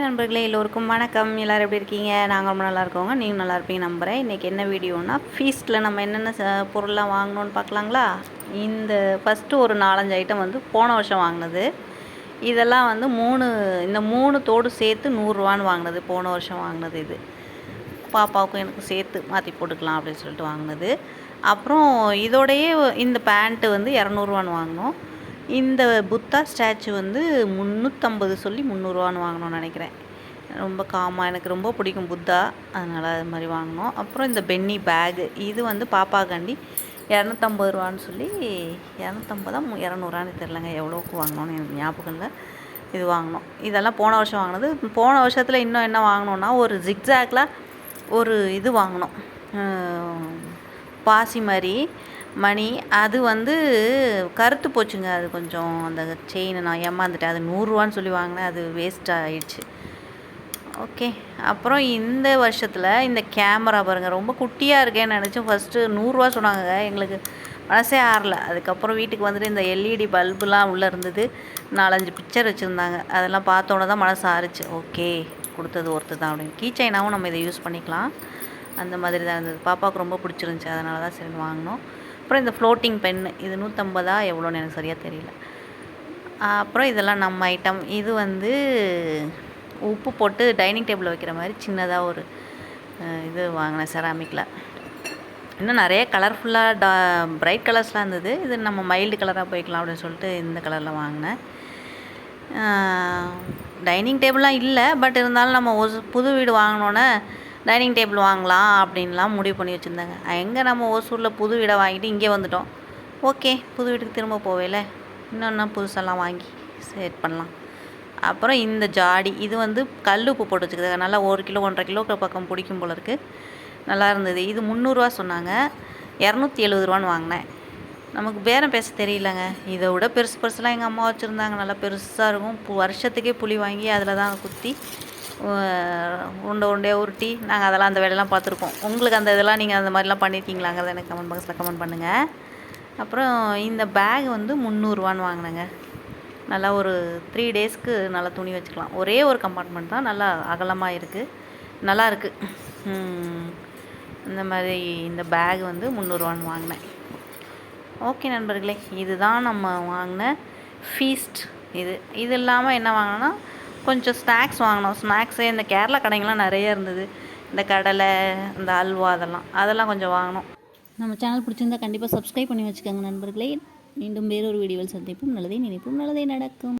நண்பர்களே எல்லோருக்கும் வணக்கம். எல்லோரும் எப்படி இருக்கீங்க? நாங்கள் ரொம்ப நல்லா இருக்கோங்க. நீங்கள் நல்லா இருப்பீங்க நம்புகிறேன் இன்றைக்கி என்ன வீடியோனா ஃபீஸ்ட்டில் நம்ம என்னென்ன ச பொருள்லாம் வாங்கணும்னு பார்க்கலாங்களா? இந்த ஃபஸ்ட்டு ஒரு நாலஞ்சு ஐட்டம் வந்து போன வருஷம் வாங்கினது. இதெல்லாம் வந்து மூணு இந்த மூணு தோடு சேர்த்து நூறுரூவான்னு வாங்கினது. போன வருஷம் வாங்கினது இது. பாப்பாவுக்கும் எனக்கு சேர்த்து மாற்றி போட்டுக்கலாம் அப்படின்னு சொல்லிட்டு வாங்கினது. அப்புறம் இதோடையே இந்த பேண்ட்டு வந்து இரநூறுவான்னு வாங்கினோம். இந்த புத்தா ஸ்டாச்சு வந்து முந்நூற்றம்பது சொல்லி முந்நூறுவான்னு வாங்கினோம்னு நினைக்கிறேன். ரொம்ப காமாக எனக்கு ரொம்ப பிடிக்கும் புத்தா. அதனால் அது மாதிரி வாங்கினோம் அப்புறம் இந்த பென்னி பேகு இது வந்து பாப்பாக்காண்டி இரநூத்தம்பது ரூபான்னு சொல்லி இரநூத்தம்பதா இரநூறான்னு தெரிலங்க எவ்வளோக்கு வாங்கினோன்னு எனக்கு ஞாபகம் இல்லை. இது வாங்கினோம் இதெல்லாம் போன வருஷம் வாங்கினது. போன வருஷத்தில் இன்னும் என்ன வாங்கினோன்னா ஒரு ஜிக்ஸாக்ல ஒரு இது வாங்கினோம் பாசி மாதிரி மணி அது வந்து கருத்து போச்சுங்க. அது கொஞ்சம் அந்த செயினை நான் ஏமாந்துட்டேன். அது நூறுரூவான்னு சொல்லி வாங்கினேன். அது வேஸ்ட் ஆகிடுச்சு ஓகே அப்புறம் இந்த வருஷத்தில் இந்த கேமரா பாருங்கள் ரொம்ப குட்டியாக இருக்கேன்னு நினச்சோம் ஃபஸ்ட்டு நூறுரூவா சொன்னாங்க எங்களுக்கு மனசே ஆறல. அதுக்கப்புறம் வீட்டுக்கு வந்துட்டு இந்த எல்இடி பல்புலாம் உள்ளே இருந்தது. நாலஞ்சு பிக்சர் வச்சுருந்தாங்க. அதெல்லாம் பார்த்தோன்னே தான் மனசு ஆறுச்சு. ஓகே கொடுத்தது ஒருத்தர் தான் அப்படின்னு. கீ சைனாவும் நம்ம இதை யூஸ் பண்ணிக்கலாம். அந்த மாதிரி தான் இருந்தது. பாப்பாவுக்கு ரொம்ப பிடிச்சிருந்துச்சி. அதனால தான் சரி வாங்கினோம். அப்புறம் இந்த ஃப்ளோட்டிங் பென்னு இது நூற்றம்பதா எவ்வளோன்னு எனக்கு சரியாக தெரியல. அப்புறம் இதெல்லாம் நம்ம ஐட்டம் இது வந்து உப்பு போட்டு டைனிங் டேபிளில் வைக்கிற மாதிரி சின்னதாக ஒரு இது வாங்கினேன் செராமிக்கில் இன்னும் நிறைய கலர்ஃபுல்லாக டா பிரைட் கலர்ஸ்லாம் இருந்தது. இது நம்ம மைல்டு கலராக போய்க்கலாம் அப்படின்னு சொல்லிட்டு இந்த கலரில் வாங்கினேன். டைனிங் டேபிள்லாம் இல்லை பட் இருந்தாலும் நம்ம ஒரு புது வீடு வாங்கினோன்னே டைனிங் டேபிள் வாங்கலாம் அப்படின்லாம் முடிவு பண்ணி வச்சுருந்தாங்க. எங்கே நம்ம ஓசூரில் புது வீடை வாங்கிட்டு இங்கே வந்துட்டோம். ஓகே புது வீட்டுக்கு திரும்ப போவேல? இன்னொன்னா புதுசெல்லாம் வாங்கி செட் பண்ணலாம். அப்புறம் இந்த ஜாடி இது வந்து கல் உப்பு போட்டு வச்சுக்கிறது நல்லா ஒரு கிலோ ஒன்றரை கிலோ பக்கம் பிடிக்கும் போல இருக்குது நல்லா இருந்தது. இது முந்நூறுரூவா சொன்னாங்க. இரநூத்தி எழுபது ரூபான்னு வாங்கினேன். நமக்கு பேரம் பேச தெரியலங்க. இதை விட பெருசு பெருசுலாம் எங்கள் அம்மா வச்சுருந்தாங்க. நல்லா பெருசாக இருக்கும். வருஷத்துக்கே புளி வாங்கி அதில் தான் குத்தி உருண்டை உருண்டையாக உருட்டி நாங்கள் அதெல்லாம் அந்த வேலையெல்லாம் பார்த்துருக்கோம். உங்களுக்கு அந்த இதெல்லாம் நீங்கள் அந்த மாதிரிலாம் பண்ணியிருக்கீங்களாங்கிறத எனக்கு கமெண்ட் பாக்ஸில் கமெண்ட் பண்ணுங்கள் அப்புறம் இந்த பேக் வந்து முந்நூறுவான்னு வாங்கினேங்க. நல்லா ஒரு த்ரீ டேஸ்க்கு நல்லா துணி வச்சுக்கலாம். ஒரே ஒரு கம்பார்ட்மெண்ட் தான் நல்லா அகலமாக இருக்குது நல்லா இருக்குது இந்த மாதிரி இந்த பேக் வந்து முந்நூறுவான்னு வாங்கினேன். ஓகே நண்பர்களே இதுதான் நம்ம வாங்கின ஃபீஸ்ட் இது. இது இல்லாமல் என்ன வாங்கினோன்னா கொஞ்சம் ஸ்நாக்ஸ் வாங்கினோம். ஸ்நாக்ஸு இந்த கேரளா கடைங்கள்லாம் நிறைய இருந்தது. இந்த கடலை இந்த அல்வா அதெல்லாம். அதெல்லாம் கொஞ்சம் வாங்கினோம். நம்ம சேனல் பிடிச்சிருந்தா கண்டிப்பாக சப்ஸ்கிரைப் பண்ணி வச்சுக்கோங்க நண்பர்களே. மீண்டும் வேறொரு வீடியோவில் சந்திப்போம். நல்லதே நினைப்போம். நல்லதே நடக்கும்.